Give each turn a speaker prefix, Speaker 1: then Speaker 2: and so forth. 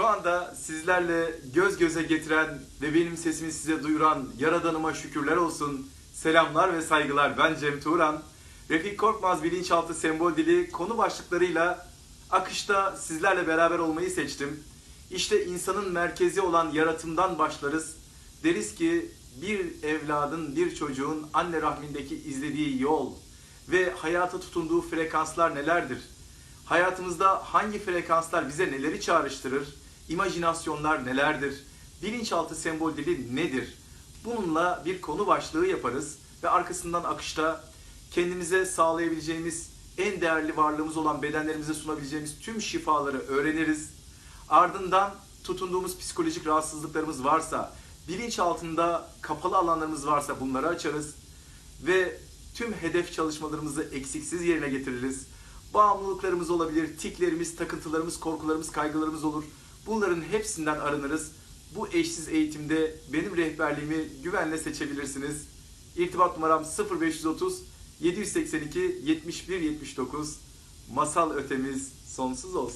Speaker 1: Şu anda sizlerle göz göze getiren ve benim sesimi size duyuran Yaradanıma şükürler olsun. Selamlar ve saygılar. Ben Cem Turan. Refik Korkmaz Bilinçaltı Sembol Dili konu başlıklarıyla akışta sizlerle beraber olmayı seçtim. İşte insanın merkezi olan yaratımdan başlarız. Deriz ki bir evladın, bir çocuğun anne rahmindeki izlediği yol ve hayata tutunduğu frekanslar nelerdir? Hayatımızda hangi frekanslar bize neleri çağrıştırır? İmajinasyonlar nelerdir? Bilinçaltı sembol dili nedir? Bununla bir konu başlığı yaparız ve arkasından akışta kendimize sağlayabileceğimiz en değerli varlığımız olan bedenlerimize sunabileceğimiz tüm şifaları öğreniriz. Ardından tutunduğumuz psikolojik rahatsızlıklarımız varsa, bilinç altında kapalı alanlarımız varsa bunları açarız ve tüm hedef çalışmalarımızı eksiksiz yerine getiririz. Bağımlılıklarımız olabilir, tiklerimiz, takıntılarımız, korkularımız, kaygılarımız olur. Bunların hepsinden arınırız. Bu eşsiz eğitimde benim rehberliğimi güvenle seçebilirsiniz. İrtibat numaram 0530 782 71 79. Masal ötemiz sonsuz olsun.